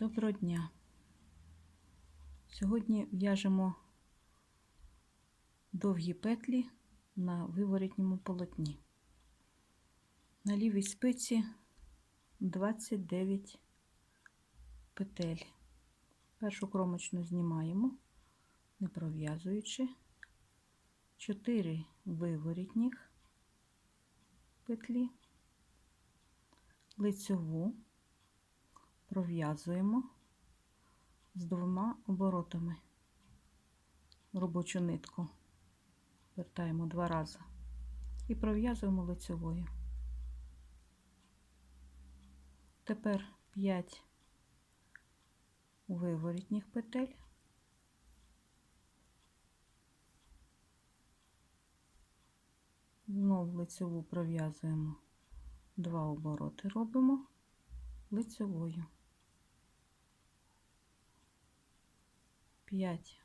Доброго дня! Сьогодні в'яжемо довгі петлі на виворітньому полотні. На лівій спиці 29 петель. Першу кромочну знімаємо, не пров'язуючи, 4 виворітніх петлі, лицьову пров'язуємо з двома оборотами робочу нитку, вертаємо два рази і пров'язуємо лицевою. Тепер 5 виворітніх петель. Знову лицеву пров'язуємо два обороти, робимо лицевою. 5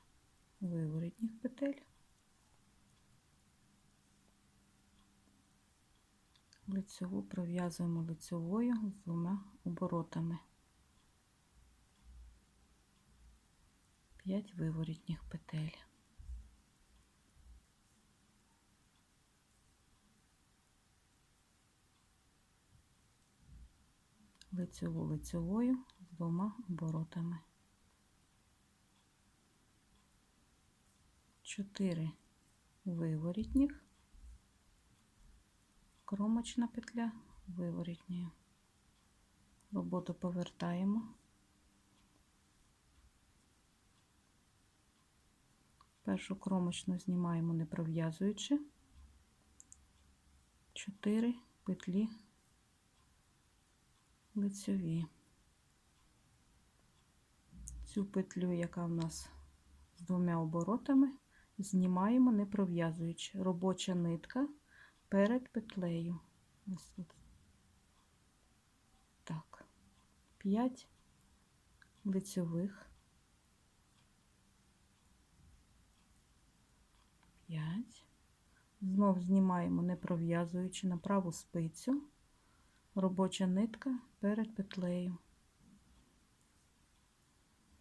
виворітніх петель, лицеву пров'язуємо лицевою з двома оборотами. 5 виворітніх петель. Лицеву лицевою з двома оборотами. 4 виворітніх, кромочна петля виворітньою. Роботу повертаємо. Першу кромочну знімаємо не пров'язуючи 4 петлі лицьові. Цю петлю, яка в нас з двома оборотами, знімаємо не пров'язуючи. Робоча нитка перед петлею. Ось тут. Так, 5 лицьових. 5. Знов знімаємо не пров'язуючи на праву спицю. Робоча нитка перед петлею.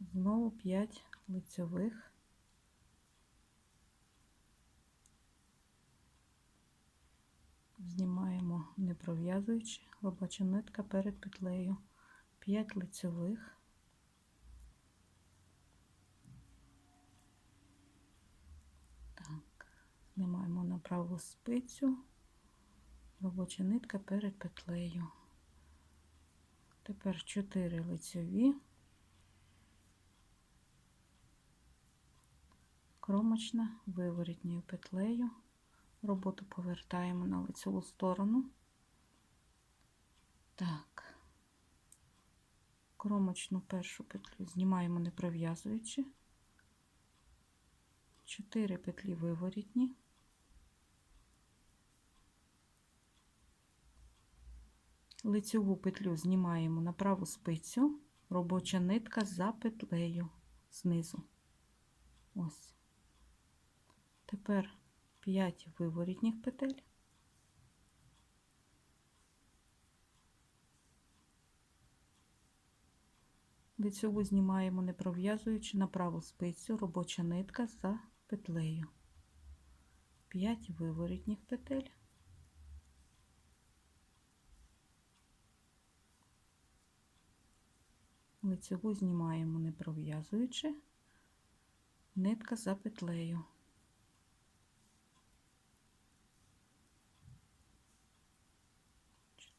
Знову 5 лицьових. Знімаємо не пров'язуючи, робоча нитка перед петлею, 5 лицевих, так, знімаємо на праву спицю, робоча нитка перед петлею. Тепер 4 лицеві, кромочна виворітньою петлею роботу повертаємо на лицеву сторону. Так, кромочну першу петлю знімаємо не пров'язуючи, 4 петлі виворітні. Лицеву петлю знімаємо на праву спицю, робоча нитка за петлею знизу. Ось. Тепер 5 виворітніх петель. Лицьову знімаємо, не пров'язуючи на праву спицю робоча нитка за петлею. 5 виворітніх петель. Лицьову знімаємо, не пров'язуючи, нитка за петлею.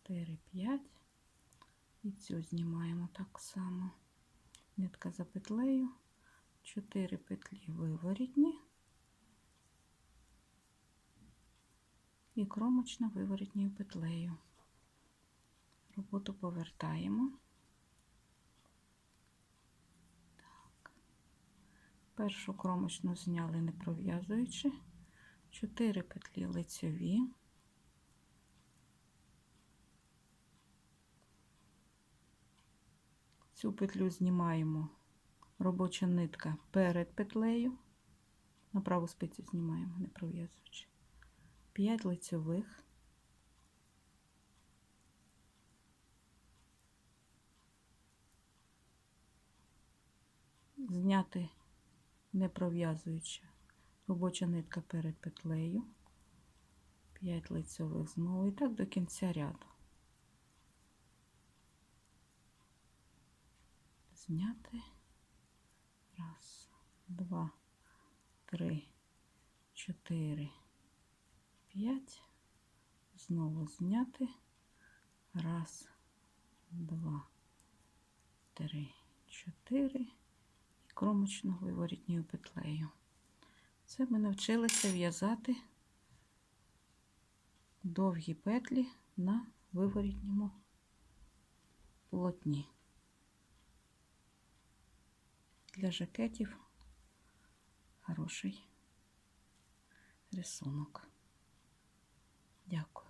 4, 5. І цю знімаємо так само. Нитка за петлею, 4 петлі виворітні і кромочна виворітньою петлею. Роботу повертаємо. Так. Першу кромочну зняли не пров'язуючи, 4 петлі лицеві. Цю петлю знімаємо робоча нитка перед петлею, на праву спицю знімаємо, не пров'язуючи. 5 лицьових. зняти не пров'язуючи робоча нитка перед петлею, 5 лицьових знову і так до кінця ряду. Зняти. Раз, два, три, чотири, п'ять. Знову зняти. Раз, два, три, чотири. І кромочну виворітньою петлею. Це ми навчилися в'язати довгі петлі на виворітньому полотні. Для жакетів хороший рисунок. Дякую.